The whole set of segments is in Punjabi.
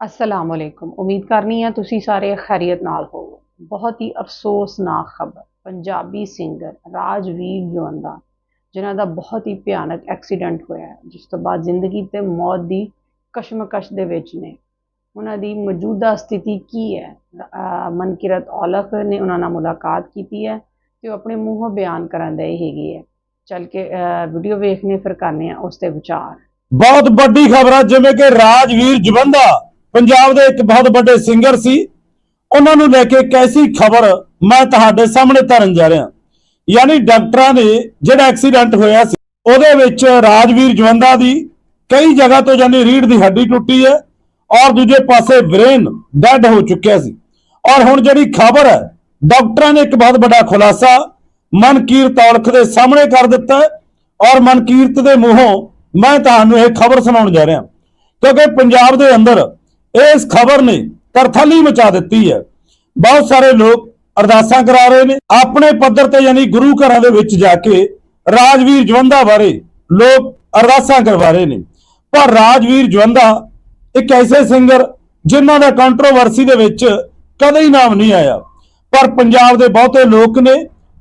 ਅਸਲਾਮ ਅਲੈਕੁਮ ਉਮੀਦ ਕਰਨੀ ਹੈ ਤੁਸੀਂ ਸਾਰੇ ਖੈਰੀਅਤ ਨਾਲ ਹੋਵੋ ਬਹੁਤ ਹੀ ਅਫਸੋਸਨਾਕ ਖਬਰ ਪੰਜਾਬੀ ਸਿੰਗਰ ਰਾਜਵੀਰ ਜਵੰਦਾ ਜਿਨ੍ਹਾਂ ਦਾ ਬਹੁਤ ਹੀ ਭਿਆਨਕ ਐਕਸੀਡੈਂਟ ਹੋਇਆ ਜਿਸ ਤੋਂ ਬਾਅਦ ਜ਼ਿੰਦਗੀ ਤੇ ਮੌਤ ਦੀ ਕਸ਼ਮਕਸ਼ ਦੇ ਵਿੱਚ ਨੇ ਉਹਨਾਂ ਦੀ ਮੌਜੂਦਾ ਸਥਿਤੀ ਕੀ ਹੈ ਮਨਕਿਰਤ ਔਲਖ ਨੇ ਉਹਨਾਂ ਨਾਲ ਮੁਲਾਕਾਤ ਕੀਤੀ ਹੈ ਤੇ ਉਹ ਆਪਣੇ ਮੂੰਹੋਂ ਬਿਆਨ ਕਰਨ ਦੇ ਹੈਗੀ ਹੈ ਚੱਲ ਕੇ ਵੀਡੀਓ ਵੇਖਨੇ ਫਿਰ ਕਰਨੇ ਆ ਉਸ ਤੇ ਵਿਚਾਰ ਬਹੁਤ ਵੱਡੀ ਖਬਰ ਹੈ ਜਿਵੇਂ ਕਿ ਰਾਜਵੀਰ ਜਵੰਦਾ ਪੰਜਾਬ ਦੇ ਇੱਕ ਬਹੁਤ ਵੱਡੇ ਸਿੰਗਰ ਸੀ। ਉਹਨਾਂ ਨੂੰ ਲੈ ਕੇ ਕੈਸੀ ਖਬਰ ਮੈਂ ਤੁਹਾਡੇ ਸਾਹਮਣੇ ਧਰਨ ਜਾ ਰਿਹਾ। ਯਾਨੀ ਡਾਕਟਰਾਂ ਨੇ ਜਿਹੜਾ ਐਕਸੀਡੈਂਟ ਹੋਇਆ ਸੀ, ਉਹਦੇ ਵਿੱਚ ਰਾਜਵੀਰ ਜਵੰਦਾ ਦੀ ਕਈ ਜਗ੍ਹਾ ਤੋਂ ਯਾਨੀ ਰੀੜ ਦੀ ਹੱਡੀ ਟੁੱਟੀ ਹੈ ਔਰ ਦੂਜੇ ਪਾਸੇ ਬ੍ਰੇਨ ਡੈਡ ਹੋ ਚੁੱਕਿਆ ਸੀ। ਔਰ ਹੁਣ ਜਿਹੜੀ ਖਬਰ ਹੈ, ਡਾਕਟਰਾਂ ਨੇ ਇੱਕ ਬਹੁਤ ਵੱਡਾ ਖੁਲਾਸਾ ਮਨਕੀਰਤ ਔਲਖ ਦੇ ਸਾਹਮਣੇ ਕਰ ਦਿੱਤਾ ਹੈ ਔਰ ਮਨਕੀਰਤ ਦੇ ਮੂੰਹੋਂ ਮੈਂ ਤੁਹਾਨੂੰ ਇਹ ਖਬਰ ਸੁਣਾਉਣ ਜਾ ਰਿਹਾ। ਕਿਉਂਕਿ ਪੰਜਾਬ ਦੇ ਅੰਦਰ ਇਸ ਖਬਰ ਨੇ ਤਰਥਲੀ ਮਚਾ ਦਿੱਤੀ ਹੈ। ਬਹੁਤ ਸਾਰੇ ਲੋਕ ਅਰਦਾਸਾਂ ਕਰਾ ਰਹੇ ਨੇ। ਆਪਣੇ ਪੱਧਰ ਤੇ ਯਾਨੀ ਗੁਰੂ ਘਰਾਂ ਦੇ ਵਿੱਚ ਜਾ ਕੇ ਰਾਜਵੀਰ ਜਵੰਦਾ ਬਾਰੇ ਲੋਕ ਅਰਦਾਸਾਂ ਕਰਵਾ ਰਹੇ ਨੇ। ਪਰ ਰਾਜਵੀਰ ਜਵੰਦਾ ਇੱਕ ਐਸੇ ਸਿੰਗਰ ਜਿਨ੍ਹਾਂ ਦਾ ਕੰਟਰੋਵਰਸੀ ਦੇ ਵਿੱਚ ਕਦੇ ਹੀ ਨਾਮ ਨਹੀਂ ਆਇਆ। ਪਰ ਪੰਜਾਬ ਦੇ ਬਹੁਤੇ ਲੋਕ ਨੇ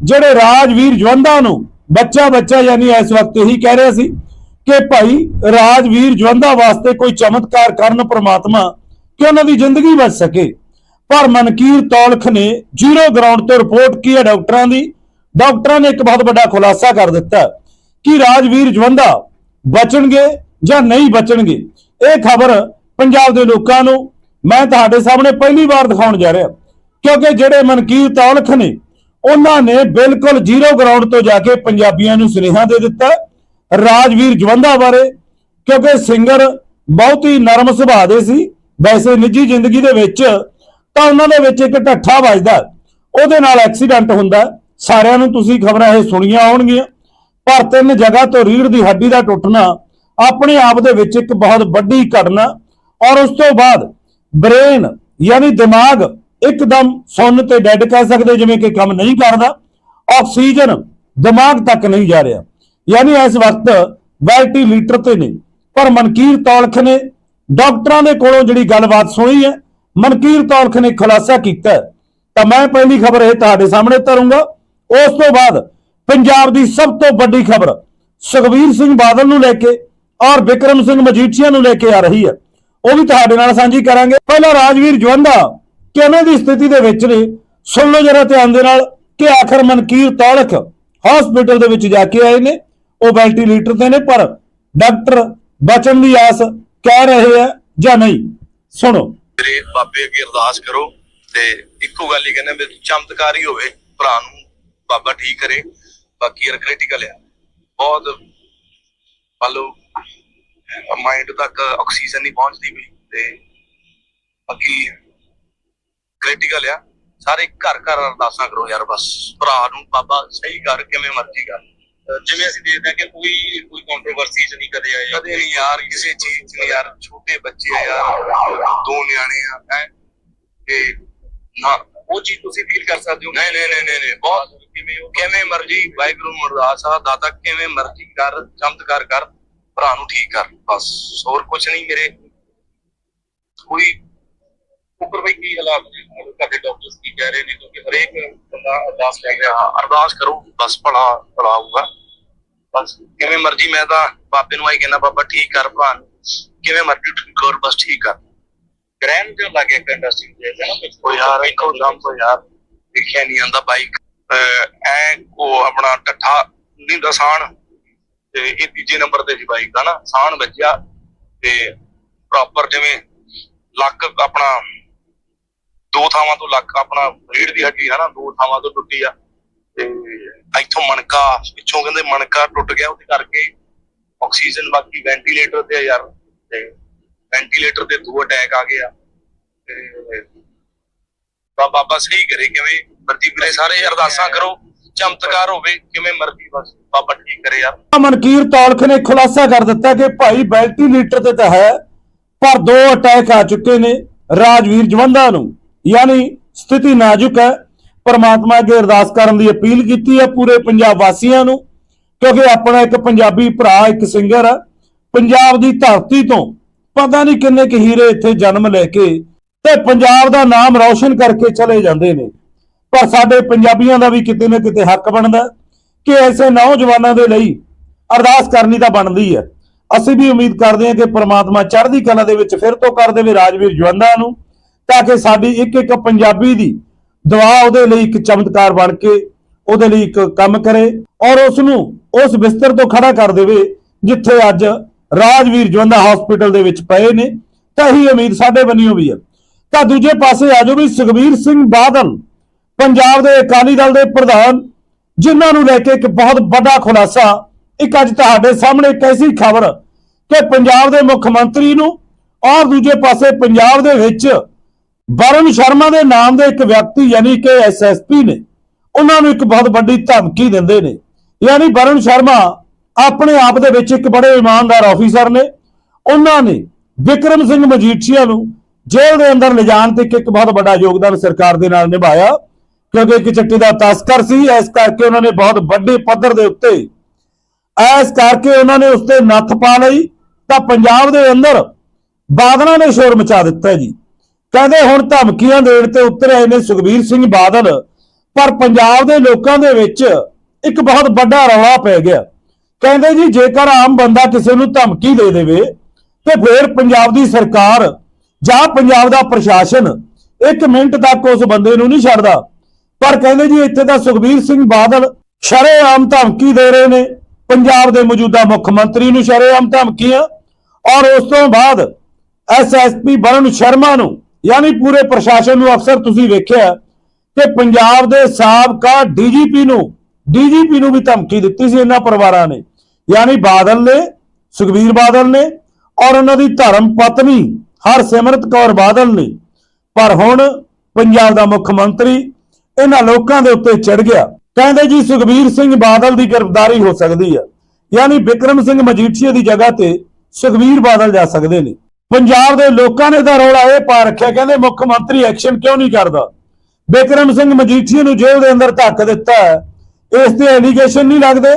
ਜਿਹੜੇ ਰਾਜਵੀਰ ਜਵੰਦਾ ਨੂੰ ਬੱਚਾ ਬੱਚਾ ਯਾਨੀ ਇਸ ਵਕਤ ਇਹੀ ਕਹਿ ਰਿਹਾ ਸੀ ਕਿ ਭਾਈ ਰਾਜਵੀਰ ਜਵੰਦਾ ਵਾਸਤੇ ਕੋਈ ਚਮਤਕਾਰ ਕਰਨ ਪ੍ਰਮਾਤਮਾ ਕਿ ਉਹਨਾਂ ਦੀ ਜ਼ਿੰਦਗੀ ਬਚ ਸਕੇ। ਪਰ ਮਨਕੀਰ ਤੌਲਖ ਨੇ ਜ਼ੀਰੋ ਗਰਾਊਂਡ ਤੋਂ ਰਿਪੋਰਟ ਕੀ ਹੈ ਡਾਕਟਰਾਂ ਦੀ? ਡਾਕਟਰਾਂ ਨੇ ਇੱਕ ਬਹੁਤ ਵੱਡਾ ਖੁਲਾਸਾ ਕਰ ਦਿੱਤਾ ਕਿ ਰਾਜਵੀਰ ਜਵੰਦਾ ਬਚਣਗੇ ਜਾਂ ਨਹੀਂ ਬਚਣਗੇ। ਇਹ ਖਬਰ ਪੰਜਾਬ ਦੇ ਲੋਕਾਂ ਨੂੰ ਮੈਂ ਤੁਹਾਡੇ ਸਾਹਮਣੇ ਪਹਿਲੀ ਵਾਰ ਦਿਖਾਉਣ ਜਾ ਰਿਹਾ। ਕਿਉਂਕਿ ਜਿਹੜੇ ਮਨਕੀਰ ਤੌਲਖ ਨੇ, ਉਹਨਾਂ ਨੇ ਬਿਲਕੁਲ ਜ਼ੀਰੋ ਗਰਾਊਂਡ ਤੋਂ ਜਾ ਕੇ ਪੰਜਾਬੀਆਂ ਨੂੰ ਸੁਨੇਹਾ ਦੇ ਦਿੱਤਾ ਰਾਜਵੀਰ ਜਵੰਦਾ ਬਾਰੇ। ਕਿਉਂਕਿ ਸਿੰਗਰ ਬਹੁਤ ਹੀ ਨਰਮ ਸੁਭਾਅ ਦੇ ਸੀ। ਵੈਸੇ ਨਿੱਜੀ ਜ਼ਿੰਦਗੀ ਦੇ ਵਿੱਚ ਤਾਂ ਉਹਨਾਂ ਦੇ ਵਿੱਚ ਇੱਕ ਢੱਠਾ ਵੱਜਦਾ ਉਹਦੇ ਨਾਲ ਐਕਸੀਡੈਂਟ ਹੁੰਦਾ ਸਾਰਿਆਂ ਨੂੰ ਤੁਸੀਂ ਖਬਰਾਂ ਇਹ ਸੁਣੀਆਂ ਹੋਣਗੀਆਂ। ਪਰ ਤਿੰਨ ਜਗ੍ਹਾ ਤੋਂ ਰੀੜ ਦੀ ਹੱਡੀ ਦਾ ਟੁੱਟਣਾ ਆਪਣੇ ਆਪ ਦੇ ਵਿੱਚ ਇੱਕ ਬਹੁਤ ਵੱਡੀ ਘਟਨਾ ਔਰ ਉਸ ਤੋਂ ਬਾਅਦ ਬ੍ਰੇਨ ਯਾਨੀ ਦਿਮਾਗ ਇੱਕਦਮ ਸੁੰਨ ਤੇ ਡੈਡ ਕਹਿ ਸਕਦੇ ਜਿਵੇਂ ਕਿ ਕੰਮ ਨਹੀਂ ਕਰਦਾ। ਆਕਸੀਜਨ ਦਿਮਾਗ ਤੱਕ ਨਹੀਂ ਜਾ ਰਿਹਾ। ਯਾਨੀ ਇਸ ਵਕਤ ਵੈਂਟੀਲੇਟਰ ਤੇ ਨੇ। ਪਰ ਮਨਕੀਰ ਤੌਲਖ ਨੇ ਡਾਕਟਰਾਂ ਦੇ ਕੋਲੋਂ ਜਿਹੜੀ ਗੱਲਬਾਤ ਸੁਣੀ ਹੈ, ਮਨਕੀਰ ਤੌਲਖ ਨੇ ਖੁਲਾਸਾ ਕੀਤਾ ਤਾਂ ਮੈਂ ਪਹਿਲੀ ਖਬਰ ਇਹ ਤੁਹਾਡੇ ਸਾਹਮਣੇ ਧਰੂੰਗਾ ਉਸ ਤੋਂ ਬਾਅਦ ਪੰਜਾਬ ਦੀ ਸਭ ਤੋਂ ਵੱਡੀ ਖਬਰ ਸੁਖਵੀਰ ਸਿੰਘ ਬਾਦਲ ਨੂੰ ਲੈ ਕੇ ਔਰ ਵਿਕਰਮ ਸਿੰਘ ਮਜੀਠੀਆ ਨੂੰ ਲੈ ਕੇ ਆ ਰਹੀ ਹੈ। ਉਹ ਵੀ ਤੁਹਾਡੇ ਨਾਲ ਸਾਂਝੀ ਕਰਾਂਗੇ। ਪਹਿਲਾਂ ਰਾਜਵੀਰ ਜਵੰਦਾ ਕਿਵੇਂ ਦੀ ਸਥਿਤੀ ਦੇ ਵਿੱਚ ਨੇ? ਸੁਣ ਲਓ ਜਰਾ ਧਿਆਨ ਦੇ ਨਾਲ ਕਿ ਆਖਰ ਮਨਕੀਰ ਤੌਲਖ ਹਸਪੀਟਲ ਦੇ ਵਿੱਚ ਜਾ ਕੇ ਆਏ ਨੇ। ਉਹ ਵੈਂਟੀਲੇਟਰ ਤੇ ਨੇ, ਪਰ ਡਾਕਟਰ ਬਚਣ ਦੀ ਆਸ ਕਹਿ ਰਹੇ ਆ ਜਾਂ ਨਹੀਂ? ਸੁਣੋ। ਮੇਰੇ ਬਾਬੇ ਅੱਗੇ ਅਰਦਾਸ ਕਰੋ ਤੇ ਇੱਕੋ ਗੱਲ ਹੀ ਕਹਿੰਦੇ ਵੀ ਚਮਤਕਾਰ ਹੀ ਹੋਵੇ, ਭਰਾ ਨੂੰ ਬਾਬਾ ਠੀਕ ਕਰੇ, ਬਾਕੀ ਯਾਰ ਕ੍ਰਿਟੀਕਲ ਆ। ਬਹੁਤ ਮੰਨ ਲਓ ਮਾਈਂਡ ਤੱਕ ਆਕਸੀਜਨ ਨਹੀਂ ਪਹੁੰਚਦੀ ਵੀ ਤੇ ਬਾਕੀ ਕ੍ਰਿਟੀਕਲ ਆ। ਸਾਰੇ ਘਰ ਘਰ ਅਰਦਾਸਾਂ ਕਰੋ ਯਾਰ ਬਸ, ਭਰਾ ਨੂੰ ਬਾਬਾ ਸਹੀ ਕਰ, ਕਿਵੇਂ ਮਰਜ਼ੀ ਕਰ। ਜਿਵੇਂ ਅਸੀਂ ਦੇਖਦੇ ਹਾਂ ਕਿ ਕੋਈ ਕੋਈ ਕੰਟਰੋਵਰਸੀ ਚ ਨਹੀਂ ਕਦੇ ਆਏ ਕਦੇ ਨਹੀਂ ਯਾਰ ਕਿਸੇ ਚੀਜ਼ ਚ ਨਹੀਂ ਯਾਰ ਛੋਟੇ ਬੱਚੇ ਆ ਯਾਰ ਦੋ ਨਿਆਣੇ ਆ ਹੈ? ਤੇ ਨਾ ਉਹ ਚੀਜ਼ ਤੁਸੀਂ ਫੀਲ ਕਰ ਸਕਦੇ ਹੋ ਨਹੀਂ ਨਹੀਂ ਨਹੀਂ ਨਹੀਂ ਬਹੁਤ ਕਿਵੇਂ ਕਿਵੇਂ ਮਰਜ਼ੀ ਵਾਹਿਗੁਰੂ ਨੂੰ ਅਰਦਾਸ ਆ ਦਾਤਾ ਕਿਵੇਂ ਮਰਜ਼ੀ ਕਰ ਚਮਤਕਾਰ ਕਰ ਭਰਾ ਨੂੰ ਠੀਕ ਕਰ ਬਸ ਹੋਰ ਕੁਝ ਨਹੀਂ ਮੇਰੇ। ਕੋਈ ਉੱਪਰ ਬਈ ਕੀ ਹਾਲਾਤ ਨੇ? ਤੁਹਾਡੇ ਡਾਕਟਰਸ ਕੀ ਕਹਿ ਰਹੇ ਨੇ? ਕਿਉਂਕਿ ਹਰੇਕ ਬੰਦਾ ਅਰਦਾਸ ਲੈ ਗਿਆ ਅਰਦਾਸ ਕਰੋ ਬਸ ਭਲਾ ਭਲਾ ਹੋਊਗਾ। ਬਸ ਕਿਵੇਂ ਮਰਜ਼ੀ ਮੈਂ ਤਾਂ ਬਾਬੇ ਨੂੰ ਆਈ ਕਹਿੰਦਾ ਬਾਬਾ ਠੀਕ ਕਰ ਭਰਾ ਨੂੰ ਕਿਵੇਂ ਮਰਜ਼ੀ ਠੀਕ ਕਰ ਬਸ ਠੀਕ ਕਰ ਗ੍ਰੈਂਡ ਜੋ ਲੱਗੇ ਇੱਕ ਇੰਡਸਟਰੀ ਦੇ ਹੈ ਨਾ ਉਹ ਯਾਰ ਇੱਕੋ ਦਮ ਤੋਂ ਯਾਰ ਦੇਖਿਆ ਨਹੀਂ ਆਂਦਾ ਬਾਈਕ। ਐ ਉਹ ਆਪਣਾ ਟੱਠਾ ਨਹੀਂ ਦਸਾਨ ਤੇ ਇਹ ਤੀਜੇ ਨੰਬਰ ਤੇ ਸੀ ਬਾਈਕ ਦਾ ਨਾ ਸਾਨ ਵੱਜਿਆ ਤੇ ਪ੍ਰੋਪਰ ਜਿਵੇਂ ਲੱਕ ਆਪਣਾ ਦੋ ਥਾਵਾਂ ਤੋਂ ਲੱਕ ਆਪਣਾ ਰੀੜ ਦੀ ਹੱਡੀ ਹੈ ਨਾ ਦੋ ਥਾਵਾਂ ਤੋਂ ਟੁੱਟੀ ਆ। ਤੇ ਇੱਥੋਂ ਮਣਕਾ, ਪਿੱਛੋਂ ਕਹਿੰਦੇ ਮਣਕਾ ਟੁੱਟ ਗਿਆ, ਉਹਦੇ ਕਰਕੇ ਆਕਸੀਜਨ ਬਾਕੀ ਵੈਂਟੀਲੇਟਰ ਤੇ ਯਾਰ, ਤੇ ਵੈਂਟੀਲੇਟਰ ਤੇ ਦੋ ਅਟੈਕ ਆ ਗਿਆ ਤੇ ਬਾਬਾ ਸਹੀ ਕਰੇ ਕਿਵੇਂ ਮਰਜ਼ੀ ਵੀਰੇ ਸਾਰੇ ਅਰਦਾਸਾਂ ਕਰੋ, ਚਮਤਕਾਰ ਹੋਵੇ, ਕਿਵੇਂ ਮਰਜ਼ੀ ਬਸ, ਬਾਬਾ ਠੀਕ ਕਰੇ ਯਾਰ। ਮਨਕੀਰ ਤੌਲਖ ਨੇ ਖੁਲਾਸਾ ਕਰ ਦਿੱਤਾ ਕਿ ਭਾਈ ਵੈਂਟੀਲੇਟਰ ਤੇ ਤਾਂ ਹੈ, ਪਰ ਦੋ ਅਟੈਕ ਆ ਚੁੱਕੇ ਨੇ ਰਾਜਵੀਰ ਜਵੰਦਾ ਨੂੰ, ਯਾਨੀ ਸਥਿਤੀ ਨਾਜ਼ੁਕ ਹੈ। ਪਰਮਾਤਮਾ ਅੱਗੇ ਅਰਦਾਸ ਕਰਨ ਦੀ ਅਪੀਲ ਕੀਤੀ ਹੈ ਪੂਰੇ ਪੰਜਾਬ ਵਾਸੀਆਂ ਨੂੰ, ਕਿਉਂਕਿ ਆਪਣਾ ਇੱਕ ਪੰਜਾਬੀ ਭਰਾ, ਇੱਕ ਸਿੰਗਰ ਆ। ਪੰਜਾਬ ਦੀ ਧਰਤੀ ਤੋਂ ਪਤਾ ਨਹੀਂ ਕਿੰਨੇ ਕੁ ਹੀਰੇ ਇੱਥੇ ਜਨਮ ਲੈ ਕੇ ਤੇ ਪੰਜਾਬ ਦਾ ਨਾਮ ਰੌਸ਼ਨ ਕਰਕੇ ਚਲੇ ਜਾਂਦੇ ਨੇ। ਪਰ ਸਾਡੇ ਪੰਜਾਬੀਆਂ ਦਾ ਵੀ ਕਿਤੇ ਨਾ ਕਿਤੇ ਹੱਕ ਬਣਦਾ ਕਿ ਐਸੇ ਨੌਜਵਾਨਾਂ ਦੇ ਲਈ ਅਰਦਾਸ ਕਰਨੀ ਤਾਂ ਬਣਦੀ ਹੈ। ਅਸੀਂ ਵੀ ਉਮੀਦ ਕਰਦੇ ਹਾਂ ਕਿ ਪ੍ਰਮਾਤਮਾ ਚੜ੍ਹਦੀ ਕਲਾ ਦੇ ਵਿੱਚ ਫਿਰ ਤੋਂ ਕਰ ਦੇਵੇ ਰਾਜਵੀਰ ਜਵੰਦਾ ਨੂੰ, ਤਾਂ ਕਿ ਸਾਡੀ ਇੱਕ ਇੱਕ ਪੰਜਾਬੀ ਦੀ ਦਵਾ ਉਹਦੇ ਲਈ ਇੱਕ ਚਮਤਕਾਰ ਬਣ ਕੇ ਉਹਦੇ ਲਈ ਇੱਕ ਕੰਮ ਕਰੇ ਔਰ ਉਸ ਨੂੰ ਉਸ ਬਿਸਤਰ ਤੋਂ ਖੜਾ ਕਰ ਦੇਵੇ, ਜਿੱਥੇ ਅੱਜ ਰਾਜਵੀਰ ਜਵੰਦਾ ਹਸਪੀਟਲ ਦੇ ਵਿੱਚ ਪਏ ਨੇ। ਤਾਂ ਹੀ ਉਮੀਦ ਸਾਡੇ ਬੰਨਿਓ ਵੀ ਹੈ। ਤਾਂ ਦੂਜੇ ਪਾਸੇ ਆਜੋ ਵੀ ਸੁਖਬੀਰ ਸਿੰਘ ਬਾਦਲ, ਪੰਜਾਬ ਦੇ ਅਕਾਲੀ ਦਲ ਦੇ ਪ੍ਰਧਾਨ, ਜਿਨ੍ਹਾਂ ਨੂੰ ਲੈ ਕੇ ਇੱਕ ਬਹੁਤ ਵੱਡਾ ਖੁਲਾਸਾ, ਇੱਕ ਅੱਜ ਤੁਹਾਡੇ ਸਾਹਮਣੇ ਇੱਕ ਐਸੀ ਖਬਰ ਕਿ ਪੰਜਾਬ ਦੇ ਮੁੱਖ ਮੰਤਰੀ ਨੂੰ ਔਰ ਦੂਜੇ ਪਾਸੇ ਪੰਜਾਬ ਦੇ ਵਿੱਚ ਵਰੁਣ ਸ਼ਰਮਾ ਦੇ ਨਾਮ ਦੇ ਇੱਕ ਵਿਅਕਤੀ ਯਾਨੀ ਕਿ ਐਸਐਸਪੀ ਨੇ, ਉਹਨਾਂ ਨੂੰ ਇੱਕ ਬਹੁਤ ਵੱਡੀ ਧਮਕੀ ਦਿੰਦੇ ਨੇ। ਯਾਨੀ ਵਰੁਣ ਸ਼ਰਮਾ ਆਪਣੇ ਆਪ ਦੇ ਵਿੱਚ ਇੱਕ ਬੜੇ ਇਮਾਨਦਾਰ ਅਫੀਸਰ ਨੇ। ਉਹਨਾਂ ਨੇ ਵਿਕਰਮ ਸਿੰਘ ਮਜੀਠੀਆ ਨੂੰ ਜੇਲ੍ਹ ਦੇ ਅੰਦਰ ਲਿਜਾਣ ਤੇ ਇੱਕ ਇੱਕ ਬਹੁਤ ਵੱਡਾ ਯੋਗਦਾਨ ਸਰਕਾਰ ਦੇ ਨਾਲ ਨਿਭਾਇਆ, ਕਿਉਂਕਿ ਇੱਕ ਚਿੱਟੀ ਦਾ ਤਸਕਰ ਸੀ। ਇਸ ਕਰਕੇ ਉਹਨਾਂ ਨੇ ਬਹੁਤ ਵੱਡੇ ਪੱਧਰ ਦੇ ਉੱਤੇ, ਇਸ ਕਰਕੇ ਉਹਨਾਂ ਨੇ ਉਸ ਤੇ ਨੱਥ ਪਾ ਲਈ। ਤਾਂ ਪੰਜਾਬ ਦੇ ਅੰਦਰ ਬਾਦਲਾਂ ਨੇ ਸ਼ੋਰ ਮਚਾ ਦਿੱਤਾ ਜੀ। ਕਹਿੰਦੇ ਹੁਣ ਧਮਕੀਆਂ ਦੇਣ ਤੇ ਉਤਰ ਆਏ ਨੇ ਸੁਖਬੀਰ ਸਿੰਘ ਬਾਦਲ, ਪਰ ਪੰਜਾਬ ਦੇ ਲੋਕਾਂ ਦੇ ਵਿੱਚ ਇੱਕ ਬਹੁਤ ਵੱਡਾ ਰੌਲਾ ਪੈ ਗਿਆ। ਕਹਿੰਦੇ ਜੀ, ਜੇਕਰ ਆਮ ਬੰਦਾ ਕਿਸੇ ਨੂੰ ਧਮਕੀ ਦੇ ਦੇਵੇ ਤੇ ਫਿਰ ਪੰਜਾਬ ਦੀ ਸਰਕਾਰ ਜਾਂ ਪੰਜਾਬ ਦਾ ਪ੍ਰਸ਼ਾਸਨ ਇੱਕ ਮਿੰਟ ਤੱਕ ਉਸ ਬੰਦੇ ਨੂੰ ਨਹੀਂ ਛੱਡਦਾ। ਪਰ ਕਹਿੰਦੇ ਜੀ, ਇੱਥੇ ਤਾਂ ਸੁਖਬੀਰ ਸਿੰਘ ਬਾਦਲ ਸ਼ਰੇਆਮ ਧਮਕੀ ਦੇ ਰਹੇ ਨੇ। ਪੰਜਾਬ ਦੇ ਮੌਜੂਦਾ ਮੁੱਖ ਮੰਤਰੀ ਨੂੰ ਸ਼ਰੇਆਮ ਧਮਕੀਆਂ ਔਰ ਉਸ ਤੋਂ ਬਾਅਦ ਐਸਐਸਪੀ ਵਰੁਣ ਸ਼ਰਮਾ ਨੂੰ ਯਾਨੀ ਪੂਰੇ ਪ੍ਰਸ਼ਾਸਨ ਨੂੰ ਅਕਸਰ ਤੁਸੀਂ ਵੇਖਿਆ ਕਿ ਪੰਜਾਬ ਦੇ ਸਾਬਕਾ ਡੀਜੀਪੀ ਨੂੰ ਡੀਜੀਪੀ ਨੂੰ ਵੀ ਧਮਕੀ ਦਿੱਤੀ ਸੀ ਇਹਨਾਂ ਪਰਿਵਾਰਾਂ ਨੇ। ਯਾਨੀ ਬਾਦਲ ਨੇ, ਸੁਖਬੀਰ ਬਾਦਲ ਨੇ ਔਰ ਉਹਨਾਂ ਦੀ ਧਰਮ ਪਤਨੀ ਹਰਸਿਮਰਤ ਕੌਰ ਬਾਦਲ ਨੇ। ਪਰ ਹੁਣ ਪੰਜਾਬ ਦਾ ਮੁੱਖ ਮੰਤਰੀ ਇਹਨਾਂ ਲੋਕਾਂ ਦੇ ਉੱਤੇ ਚੜ ਗਿਆ। ਕਹਿੰਦੇ ਜੀ ਸੁਖਬੀਰ ਸਿੰਘ ਬਾਦਲ ਦੀ ਗ੍ਰਿਫਤਾਰੀ ਹੋ ਸਕਦੀ ਹੈ। ਯਾਨੀ ਵਿਕਰਮ ਸਿੰਘ ਮਜੀਠੀਆ ਦੀ ਜਗ੍ਹਾ ਤੇ ਸੁਖਬੀਰ ਬਾਦਲ ਜਾ ਸਕਦੇ ਨੇ। ਪੰਜਾਬ ਦੇ ਲੋਕਾਂ ਨੇ ਤਾਂ ਰੌਲਾ ਇਹ ਪਾ ਰੱਖਿਆ, ਕਹਿੰਦੇ ਮੁੱਖ ਮੰਤਰੀ ਐਕਸ਼ਨ ਕਿਉਂ ਨਹੀਂ ਕਰਦਾ? ਵਿਕਰਮ ਸਿੰਘ ਮਜੀਠੀਆ ਨੂੰ ਜੇਲ੍ਹ ਦੇ ਅੰਦਰ ਧੱਕ ਦਿੱਤਾ ਇਸ ਤੇ ਐਲੀਗੇਸ਼ਨ ਨਹੀਂ ਲੱਗਦੇ।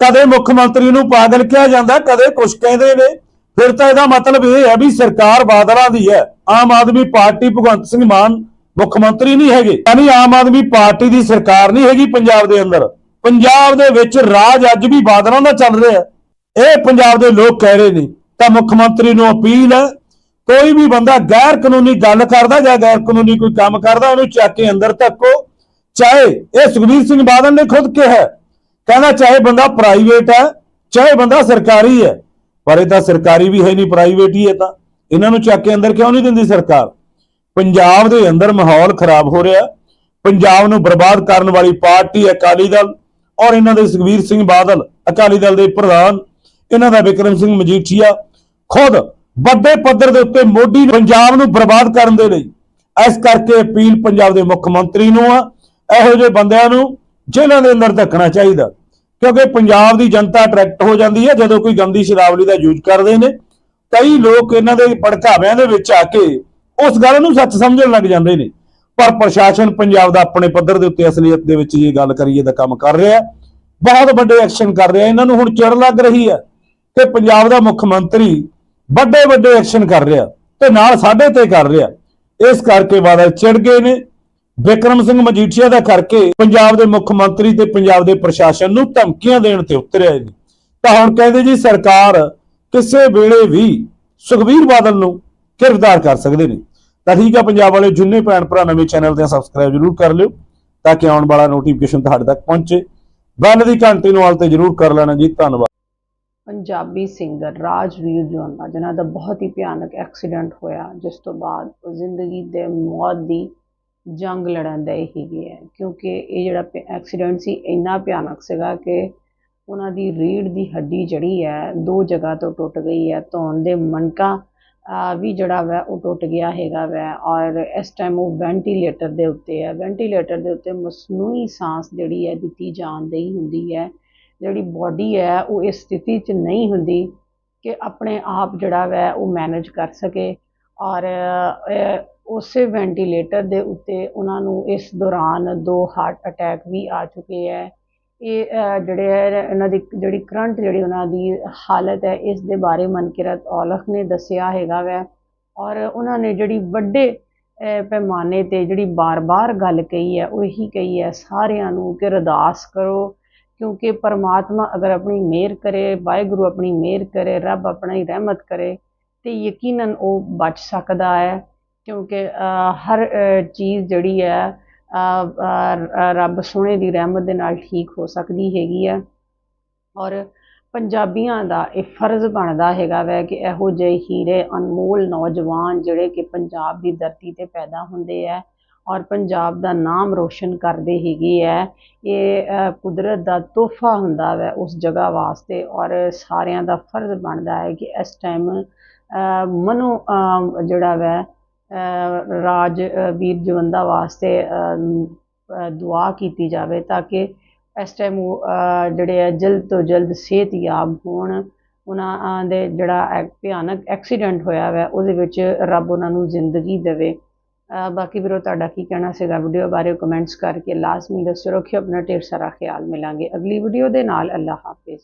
ਕਦੇ ਮੁੱਖ ਮੰਤਰੀ ਨੂੰ ਪਾਗਲ ਕਿਹਾ ਜਾਂਦਾ, ਕਦੇ ਕੁਝ ਕਹਿੰਦੇ ਨੇ। ਫਿਰ ਤਾਂ ਇਹਦਾ ਮਤਲਬ ਇਹ ਹੈ ਵੀ ਸਰਕਾਰ ਬਾਦਲਾਂ ਦੀ ਹੈ। ਆਮ ਆਦਮੀ ਪਾਰਟੀ ਭਗਵੰਤ ਸਿੰਘ ਮਾਨ ਮੁੱਖ ਮੰਤਰੀ ਨਹੀਂ ਹੈਗੇ। ਯਾਨੀ ਆਮ ਆਦਮੀ ਪਾਰਟੀ ਦੀ ਸਰਕਾਰ ਨਹੀਂ ਹੈਗੀ ਪੰਜਾਬ ਦੇ ਅੰਦਰ। ਪੰਜਾਬ ਦੇ ਵਿੱਚ ਰਾਜ ਅੱਜ ਵੀ ਬਾਦਲਾਂ ਦਾ ਚੱਲ ਰਿਹਾ ਇਹ ਪੰਜਾਬ ਦੇ ਲੋਕ ਕਹਿ ਰਹੇ ਨੇ। ਤਾਂ ਮੁੱਖ ਮੰਤਰੀ ਨੂੰ ਅਪੀਲ ਹੈ, ਕੋਈ ਵੀ ਬੰਦਾ ਗੈਰ ਕਾਨੂੰਨੀ ਗੱਲ ਕਰਦਾ ਜਾਂ ਗੈਰ ਕਾਨੂੰਨੀ ਕੋਈ ਕੰਮ ਕਰਦਾ, ਉਹਨੂੰ ਚੱਕ ਕੇ ਅੰਦਰ ਧੱਕੋ। ਚਾਹੇ ਇਹ ਸੁਖਬੀਰ ਸਿੰਘ ਬਾਦਲ ਨੇ ਖੁਦ ਕਿਹਾ ਕਹਿੰਦਾ ਚਾਹੇ ਬੰਦਾ ਪ੍ਰਾਈਵੇਟ ਹੈ, ਚਾਹੇ ਬੰਦਾ ਸਰਕਾਰੀ ਹੈ, ਪਰ ਇਹ ਤਾਂ ਸਰਕਾਰੀ ਵੀ ਹੈ ਨਹੀਂ ਪ੍ਰਾਈਵੇਟ ਹੀ ਹੈ ਤਾਂ। ਇਹਨਾਂ ਨੂੰ ਚੱਕ ਕੇ ਅੰਦਰ ਕਿਉਂ ਨਹੀਂ ਦਿੰਦੀ ਸਰਕਾਰ? ਪੰਜਾਬ ਦੇ ਅੰਦਰ ਮਾਹੌਲ ਖਰਾਬ ਹੋ ਰਿਹਾ ਪੰਜਾਬ ਨੂੰ ਬਰਬਾਦ ਕਰਨ ਵਾਲੀ ਪਾਰਟੀ ਅਕਾਲੀ ਦਲ ਔਰ ਇਹਨਾਂ ਦੇ ਸੁਖਬੀਰ ਸਿੰਘ ਬਾਦਲ, ਅਕਾਲੀ ਦਲ ਦੇ ਪ੍ਰਧਾਨ। ਇਹਨਾਂ ਦਾ ਵਿਕਰਮ ਸਿੰਘ ਮਜੀਠੀਆ ਖੁਦ ਵੱਡੇ ਪੱਧਰ ਦੇ ਉੱਤੇ ਮੋਢੀ ਪੰਜਾਬ ਨੂੰ ਬਰਬਾਦ ਕਰਨ ਦੇ ਲਈ ਇਸ ਕਰਕੇ ਅਪੀਲ ਪੰਜਾਬ ਦੇ ਮੁੱਖ ਮੰਤਰੀ ਨੂੰ ਆ, ਇਹੋ ਜਿਹੇ ਬੰਦਿਆਂ ਨੂੰ ਜੇਲ੍ਹਾਂ ਦੇ ਅੰਦਰ ਧੱਕਣਾ ਚਾਹੀਦਾ। ਕਿਉਂਕਿ ਪੰਜਾਬ ਦੀ ਜਨਤਾ ਅਟਰੈਕਟ ਹੋ ਜਾਂਦੀ ਹੈ ਜਦੋਂ ਕੋਈ ਗੰਦੀ ਸ਼ਰਾਵਲੀ ਦਾ ਯੂਜ਼ ਕਰਦੇ ਨੇ। ਕਈ ਲੋਕ ਇਹਨਾਂ ਦੇ ਭੜਕਾਵਿਆਂ ਦੇ ਵਿੱਚ ਆ ਕੇ ਉਸ ਗੱਲ ਨੂੰ ਸੱਚ ਸਮਝਣ ਲੱਗ ਜਾਂਦੇ ਨੇ। ਪਰ ਪ੍ਰਸ਼ਾਸਨ ਪੰਜਾਬ ਦਾ ਆਪਣੇ ਪੱਧਰ ਦੇ ਉੱਤੇ ਅਸਲੀਅਤ ਦੇ ਵਿੱਚ ਜੇ ਗੱਲ ਕਰੀਏ ਤਾਂ ਕੰਮ ਕਰ ਰਿਹਾ। ਬਹੁਤ ਵੱਡੇ ਐਕਸ਼ਨ ਕਰ ਰਿਹਾ। ਇਹਨਾਂ ਨੂੰ ਹੁਣ ਚਿੜ ਲੱਗ ਰਹੀ ਹੈ ਕਿ ਪੰਜਾਬ ਦਾ ਮੁੱਖ ਮੰਤਰੀ ਵੱਡੇ ਵੱਡੇ ਐਕਸ਼ਨ ਕਰ ਰਿਹਾ ਤੇ ਨਾਲ ਸਾਡੇ ਤੇ ਕਰ ਰਿਹਾ। ਇਸ ਕਰਕੇ ਬਾਦਲ ਚਿੜ ਗਏ ਨੇ। ਵਿਕਰਮ ਸਿੰਘ ਮਜੀਠੀਆ ਦਾ ਕਰਕੇ ਪੰਜਾਬ ਦੇ ਮੁੱਖ ਮੰਤਰੀ ਤੇ ਪੰਜਾਬ ਦੇ ਪ੍ਰਸ਼ਾਸਨ ਨੂੰ ਧਮਕੀਆਂ ਦੇਣ ਤੇ ਉਤਰਿਆ ਨੇ ਤਾਂ ਹੁਣ ਕਹਿੰਦੇ ਜੀ ਸਰਕਾਰ ਕਿਸੇ ਵੇਲੇ ਵੀ ਸੁਖਬੀਰ ਬਾਦਲ ਨੂੰ ਗ੍ਰਿਫਤਾਰ ਕਰ ਸਕਦੇ ਨੇ। ਤਾਂ ਠੀਕ ਆ, ਪੰਜਾਬ ਵਾਲੇ ਜਿੰਨੇ ਭੈਣ ਭਰਾ ਨਵੇਂ ਚੈਨਲ ਤੇ ਸਬਸਕ੍ਰਾਈਬ ਜਰੂਰ ਕਰ ਲਿਓ ਤਾਂ ਕਿ ਆਉਣ ਵਾਲਾ ਨੋਟੀਫਿਕੇਸ਼ਨ ਤੁਹਾਡੇ ਤੱਕ ਪਹੁੰਚੇ। ਬੈਲ ਦੀ ਘੰਟੀ ਨੂੰ ਆਲ ਤੇ ਜਰੂਰ ਕਰ ਲੈਣਾ ਜੀ। ਧੰਨਵਾਦ। ਪੰਜਾਬੀ ਸਿੰਗਰ ਰਾਜਵੀਰ ਜਵੰਦਾ ਜਿਨ੍ਹਾਂ ਦਾ ਬਹੁਤ ਹੀ ਭਿਆਨਕ ਐਕਸੀਡੈਂਟ ਹੋਇਆ, ਜਿਸ ਤੋਂ ਬਾਅਦ ਉਹ ਜ਼ਿੰਦਗੀ ਦੇ ਮੌਤ ਦੀ ਜੰਗ ਲੜਨ ਦੇ ਹੀਗੇ ਹੈ। ਕਿਉਂਕਿ ਇਹ ਜਿਹੜਾ ਐਕਸੀਡੈਂਟ ਸੀ, ਇੰਨਾ ਭਿਆਨਕ ਸੀਗਾ ਕਿ ਉਹਨਾਂ ਦੀ ਰੀੜ ਦੀ ਹੱਡੀ ਜਿਹੜੀ ਹੈ, ਦੋ ਜਗ੍ਹਾ ਤੋਂ ਟੁੱਟ ਗਈ ਹੈ। ਧੌਣ ਦੇ ਮਣਕਾ ਵੀ ਜਿਹੜਾ ਵੈ, ਉਹ ਟੁੱਟ ਗਿਆ ਹੈਗਾ ਵੈ। ਔਰ ਇਸ ਟਾਈਮ ਉਹ ਵੈਂਟੀਲੇਟਰ ਦੇ ਉੱਤੇ ਹੈ। ਵੈਂਟੀਲੇਟਰ ਦੇ ਉੱਤੇ ਮਸਨੂਈ ਸਾਂਸ ਜਿਹੜੀ ਹੈ, ਦਿੱਤੀ ਜਾਣ ਜਾਂਦੀ ਹੁੰਦੀ ਹੈ। ਜਿਹੜੀ ਬਾਡੀ ਹੈ, ਉਹ ਇਸ ਸਥਿਤੀ 'ਚ ਨਹੀਂ ਹੁੰਦੀ ਕਿ ਆਪਣੇ ਆਪ ਜਿਹੜਾ ਵੈ, ਉਹ ਮੈਨੇਜ ਕਰ ਸਕੇ। ਔਰ ਉਸੇ ਵੈਂਟੀਲੇਟਰ ਦੇ ਉੱਤੇ ਉਹਨਾਂ ਨੂੰ ਇਸ ਦੌਰਾਨ ਦੋ ਹਾਰਟ ਅਟੈਕ ਵੀ ਆ ਚੁੱਕੇ ਹੈ। ਇਹ ਜਿਹੜੇ ਹੈ, ਇਹਨਾਂ ਦੀ ਜਿਹੜੀ ਕਰੰਟ ਜਿਹੜੀ ਉਹਨਾਂ ਦੀ ਹਾਲਤ ਹੈ, ਇਸ ਦੇ ਬਾਰੇ ਮਨਕਿਰਤ ਔਲਖ ਨੇ ਦੱਸਿਆ ਹੈਗਾ ਵੈ। ਔਰ ਉਹਨਾਂ ਨੇ ਜਿਹੜੀ ਵੱਡੇ ਪੈਮਾਨੇ ਤੇ ਜਿਹੜੀ ਬਾਰ-ਬਾਰ ਗੱਲ ਕਹੀ ਹੈ, ਉਹੀ ਕਹੀ ਹੈ, ਸਾਰਿਆਂ ਨੂੰ ਕਿ ਅਰਦਾਸ ਕਰੋ। ਕਿਉਂਕਿ ਪਰਮਾਤਮਾ ਅਗਰ ਆਪਣੀ ਮਿਹਰ ਕਰੇ, ਵਾਹਿਗੁਰੂ ਆਪਣੀ ਮਿਹਰ ਕਰੇ, ਰੱਬ ਆਪਣੀ ਰਹਿਮਤ ਕਰੇ, ਤੇ ਯਕੀਨਨ ਉਹ ਬਚ ਸਕਦਾ ਹੈ। ਕਿਉਂਕਿ ਹਰ ਚੀਜ਼ ਜਿਹੜੀ ਹੈ ਰੱਬ ਸੋਹਣੇ ਦੀ ਰਹਿਮਤ ਦੇ ਨਾਲ ਠੀਕ ਹੋ ਸਕਦੀ ਹੈਗੀ ਹੈ। ਔਰ ਪੰਜਾਬੀਆਂ ਦਾ ਇਹ ਫਰਜ਼ ਬਣਦਾ ਹੈਗਾ ਵੈ ਕਿ ਇਹੋ ਜਿਹੇ ਹੀਰੇ ਅਨਮੋਲ ਨੌਜਵਾਨ ਜਿਹੜੇ ਕਿ ਪੰਜਾਬ ਦੀ ਧਰਤੀ ਤੇ ਪੈਦਾ ਹੁੰਦੇ ਹੈ ਔਰ ਪੰਜਾਬ ਦਾ ਨਾਮ ਰੋਸ਼ਨ ਕਰਦੇ ਹੈਗੇ ਹੈ ਇਹ ਕੁਦਰਤ ਦਾ ਤੋਹਫਾ ਹੁੰਦਾ ਵੈ ਉਸ ਜਗ੍ਹਾ ਵਾਸਤੇ ਔਰ ਸਾਰਿਆਂ ਦਾ ਫਰਜ਼ ਬਣਦਾ ਹੈ ਕਿ ਇਸ ਟਾਈਮ ਮਨੋ ਜਿਹੜਾ ਵੈ ਰਾਜ ਵੀਰ ਜਵੰਦਾ ਵਾਸਤੇ ਦੁਆ ਕੀਤੀ ਜਾਵੇ ਤਾਂ ਕਿ ਇਸ ਟਾਈਮ ਉਹ ਜਿਹੜੇ ਹੈ ਜਲਦ ਤੋਂ ਜਲਦ ਸਿਹਤਯਾਬ ਹੋਣ। ਉਹਨਾਂ ਦੇ ਜਿਹੜਾ ਭਿਆਨਕ ਐਕਸੀਡੈਂਟ ਹੋਇਆ ਵੈ, ਉਹਦੇ ਵਿੱਚ ਰੱਬ ਉਹਨਾਂ ਨੂੰ ਜ਼ਿੰਦਗੀ ਦੇਵੇ। ਬਾਕੀ ਵੀਰੋ, ਤੁਹਾਡਾ ਕੀ ਕਹਿਣਾ ਸੀਗਾ ਵੀਡੀਓ ਬਾਰੇ ਕਮੈਂਟਸ ਕਰਕੇ ਲਾਜ਼ਮੀ ਦੱਸਿਓ, ਰੱਖਿਓ ਆਪਣਾ ਢੇਰ ਸਾਰਾ ਖਿਆਲ, ਮਿਲਾਂਗੇ ਅਗਲੀ ਵੀਡੀਓ ਦੇ ਨਾਲ ਅੱਲਾ ਹਾਫਿਜ਼।